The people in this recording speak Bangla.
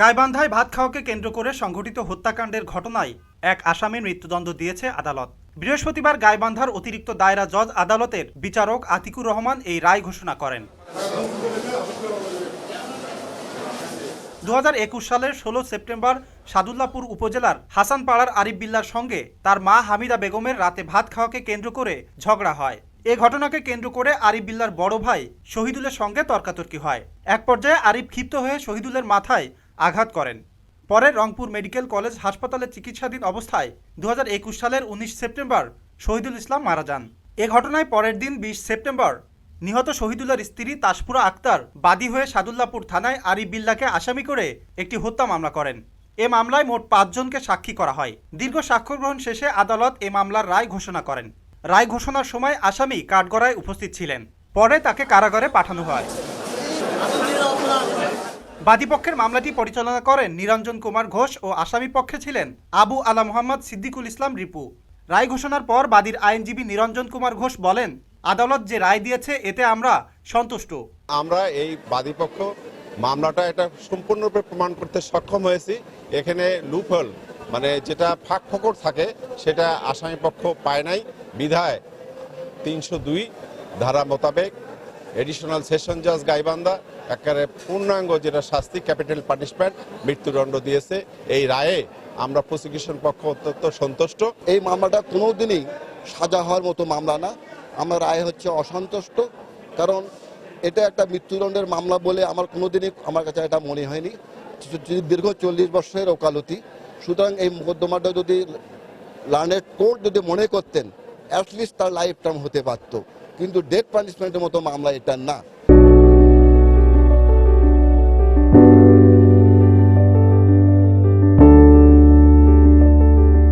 গাইবান্ধায় ভাত খাওয়াকে কেন্দ্র করে সংঘটিত হত্যাকাণ্ডের ঘটনায় এক আসামির মৃত্যুদণ্ড দিয়েছে আদালত। বৃহস্পতিবার গাইবান্ধার অতিরিক্ত দায়রা জজ আদালতের বিচারক আতিকুর রহমান এই রায় ঘোষণা করেন। দু একুশ সালের ষোলো সেপ্টেম্বর সাদুল্লাপুর উপজেলার হাসানপাড়ার আরিফ বিল্লার সঙ্গে তার মা হামিদা বেগমের রাতে ভাত খাওয়াকে কেন্দ্র করে ঝগড়া হয়। এ ঘটনাকে কেন্দ্র করে আরিফ বিল্লার বড় ভাই শহীদুলের সঙ্গে তর্কাতর্কি হয়। এক পর্যায়ে আরিফ ক্ষিপ্ত হয়ে শহীদুলের মাথায় আঘাত করেন। পরে রংপুর মেডিকেল কলেজ হাসপাতালে চিকিৎসাধীন অবস্থায় দু হাজার একুশ সালের উনিশ সেপ্টেম্বর শহীদুল ইসলাম মারা যান। এ ঘটনায় পরের দিন বিশ সেপ্টেম্বর নিহত শহীদুল্লার স্ত্রী তাসপুরা আক্তার বাদী হয়ে সাদুল্লাপুর থানায় আরিফ বিল্লাকে আসামি করে একটি হত্যা মামলা করেন। এ মামলায় মোট পাঁচজনকে সাক্ষী করা হয়। দীর্ঘ সাক্ষ্য গ্রহণ শেষে আদালত এ মামলার রায় ঘোষণা করেন। রায় ঘোষণার সময় আসামি কাঠগড়ায় উপস্থিত ছিলেন। পরে তাকে কারাগারে পাঠানো হয়। বাদীপক্ষের মামলাটি পরিচালনা করেন নিরঞ্জন কুমার ঘোষ ও আসামি পক্ষে ছিলেন আবু আলা মোহাম্মদ সিদ্দিকুল ইসলাম রিপু। রায় ঘোষণার পর বাদীর আইনজীবী নিরঞ্জন কুমার ঘোষ বলেন, আদালত যে রায় দিয়েছে, এতে আমরা সন্তুষ্ট। আমরা এই বাদীপক্ষ মামলাটা এটা সম্পূর্ণরূপে প্রমাণ করতে সক্ষম হয়েছি। এখানে লুফল মানে যেটা ফাঁক ফকর থাকে, সেটা আসামি পক্ষ পায় নাই। বিধায় তিনশো দুই, ধারা মোতাবেক এডিশনাল সেশন জাজ গাইবান্ধা একেবারে পূর্ণাঙ্গ যেটা শাস্তি, ক্যাপিটাল পানিশমেন্ট মৃত্যুদণ্ড দিয়েছে। এই রায়ে আমরা প্রসিকিউশন পক্ষ অত্যন্ত সন্তুষ্ট। এই মামলাটা কোনোদিনই সাজা হওয়ার মতো মামলা না। আমার রায় হচ্ছে অসন্তুষ্ট। কারণ এটা একটা মৃত্যুদণ্ডের মামলা বলে আমার কোনোদিনই, আমার কাছে এটা মনে হয়নি। দীর্ঘ চল্লিশ বছরের ওকালতি, সুতরাং এই মোকদ্দমাটা যদি লার্নেড কোর্ট যদি মনে করতেন অ্যাটলিস্ট তার লাইফ টার্ম হতে পারতো। কিন্তু ডেথ পানিশমেন্টের মতো মামলা এটা না।